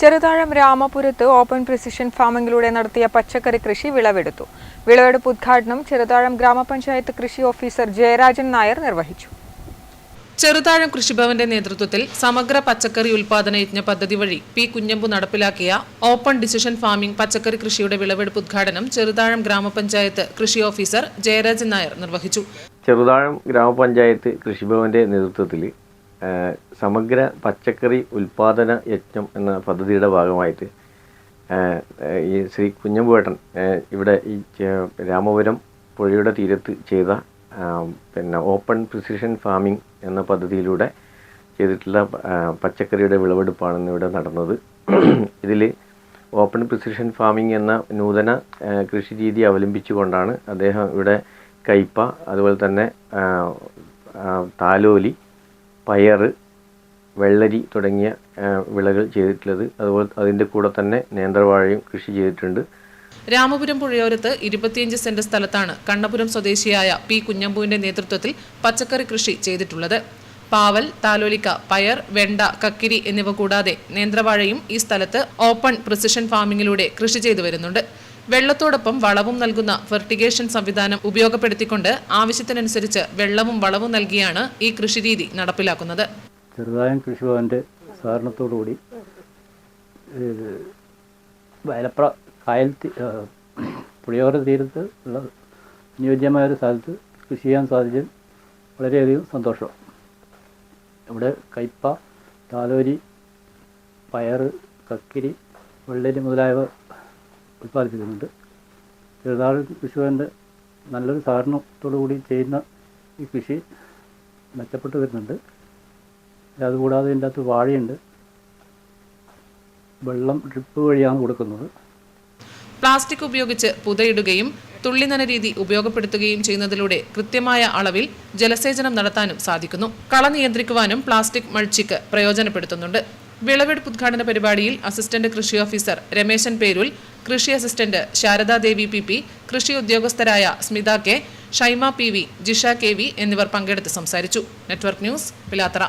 ചെറുതാഴം രാമപുരത്ത് open precision ഫാമിംഗിലൂടെ നടത്തിയ പച്ചക്കറി കൃഷി വിളവെടുത്തു. വിളവെടുപ്പ് ഉദ്ഘാടനം ചെറുതാഴം ഗ്രാമപഞ്ചായത്ത് കൃഷി ഓഫീസർ ജയരാജൻ നായർ നിർവഹിച്ചു. ചെറുതാഴം കൃഷിഭവന്റെ നേതൃത്വത്തിൽ സമഗ്ര പച്ചക്കറി ഉൽപാദന യജ്ഞ പദ്ധതി വഴി പി കുഞ്ഞമ്പു നടപ്പിലാക്കിയ ഓപ്പൺ ഡിസിഷൻ ഫാമിംഗ് പച്ചക്കറി കൃഷിയുടെ വിളവെടുപ്പ് ഉദ്ഘാടനം ചെറുതാഴം ഗ്രാമപഞ്ചായത്ത് കൃഷി ഓഫീസർ ജയരാജൻ നായർ നിർവഹിച്ചു. ചെറുതാഴം ഗ്രാമപഞ്ചായത്ത് കൃഷിഭവന്റെ നേതൃത്വത്തിൽ സമഗ്ര പച്ചക്കറി ഉൽപാദന യജ്ഞം എന്ന പദ്ധതിയുടെ ഭാഗമായിട്ട് ഈ ശ്രീ കുഞ്ഞമ്പുവേട്ടൻ ഇവിടെ ഈ രാമപുരം പുഴയുടെ തീരത്ത് ചെയ്ത പിന്നെ ഓപ്പൺ പ്രിസിഷൻ ഫാമിംഗ് എന്ന പദ്ധതിയിലൂടെ ചെയ്തിട്ടുള്ള പച്ചക്കറിയുടെ വിളവെടുപ്പാണ് ഇവിടെ നടന്നത്. ഇതിൽ ഓപ്പൺ പ്രിസിഷൻ ഫാമിംഗ് എന്ന നൂതന കൃഷി രീതി അവലംബിച്ചുകൊണ്ടാണ് അദ്ദേഹം ഇവിടെ കയ്പ അതുപോലെ തന്നെ താലോലി പയറ് വെള്ളരി തുടങ്ങിയ വിളകൾ ചെയ്തിട്ടുള്ളത്. അതുപോലെ അതിന്റെ കൂടെ തന്നെ നേന്ത്രവാഴയും കൃഷി ചെയ്തിട്ടുണ്ട്. രാമപുരം പുഴയോരത്ത് ഇരുപത്തിയഞ്ച് സെന്റ് സ്ഥലത്താണ് കണ്ണപുരം സ്വദേശിയായ പി കുഞ്ഞമ്പുവിന്റെ നേതൃത്വത്തിൽ പച്ചക്കറി കൃഷി ചെയ്തിട്ടുള്ളത്. പാവൽ താലോലിക്ക പയർ വെണ്ട കക്കിരി എന്നിവ കൂടാതെ നേന്ത്രവാഴയും ഈ സ്ഥലത്ത് ഓപ്പൺ പ്രിസിഷൻ ഫാമിംഗിലൂടെ കൃഷി ചെയ്തു വരുന്നുണ്ട്. വെള്ളത്തോടൊപ്പം വളവും നൽകുന്ന ഫെർട്ടിഗേഷൻ സംവിധാനം ഉപയോഗപ്പെടുത്തിക്കൊണ്ട് ആവശ്യത്തിനനുസരിച്ച് വെള്ളവും വളവും നൽകിയാണ് ഈ കൃഷിരീതി നടപ്പിലാക്കുന്നത്. ചെറുതായം കൃഷിഭവന്റെ സഹകരണത്തോടുകൂടി വയലപ്ര കായൽ പുളിയോര തീരത്ത് ഉള്ള അനുയോജ്യമായ ഒരു സ്ഥലത്ത് കൃഷി ചെയ്യാൻ സാധിച്ചതിൽ വളരെയധികം സന്തോഷം. ഇവിടെ കയ്പ താലോരി പയർ കക്കിരി വെള്ളരി മുതലായവ ഉൽപ്പാദിപ്പിക്കുന്നുണ്ട്. ചെറുതാഴ് കൃഷിഭവന്റെ നല്ലൊരു സഹകരണത്തോടു കൂടി ചെയ്യുന്ന ഈ കൃഷി മെച്ചപ്പെട്ടു വരുന്നുണ്ട്. അതുകൂടാതെ ഇതിന്റെ അകത്ത് വാഴയുണ്ട്. വെള്ളം ഡ്രിപ്പ് വഴിയാണ് കൊടുക്കുന്നത്. പ്ലാസ്റ്റിക് ഉപയോഗിച്ച് പുതയിടുകയും തുള്ളിനന രീതി ഉപയോഗപ്പെടുത്തുകയും ചെയ്യുന്നതിലൂടെ കൃത്യമായ അളവിൽ ജലസേചനം നടത്താനും സാധിക്കുന്നു. കള നിയന്ത്രിക്കുവാനും പ്ലാസ്റ്റിക് മൾച്ചിക്ക് പ്രയോജനപ്പെടുത്തുന്നുണ്ട്. വിളവെടുപ്പ് ഉദ്ഘാടന പരിപാടിയിൽ അസിസ്റ്റന്റ് കൃഷി ഓഫീസർ രമേശൻ പേരുൽ കൃഷി അസിസ്റ്റന്റ് ശാരദാദേവി പി പി കൃഷി ഉദ്യോഗസ്ഥരായ Smitha K Shaima P V Jisha K V എന്നിവർ പങ്കെടുത്ത് സംസാരിച്ചു. Network news Pilathara.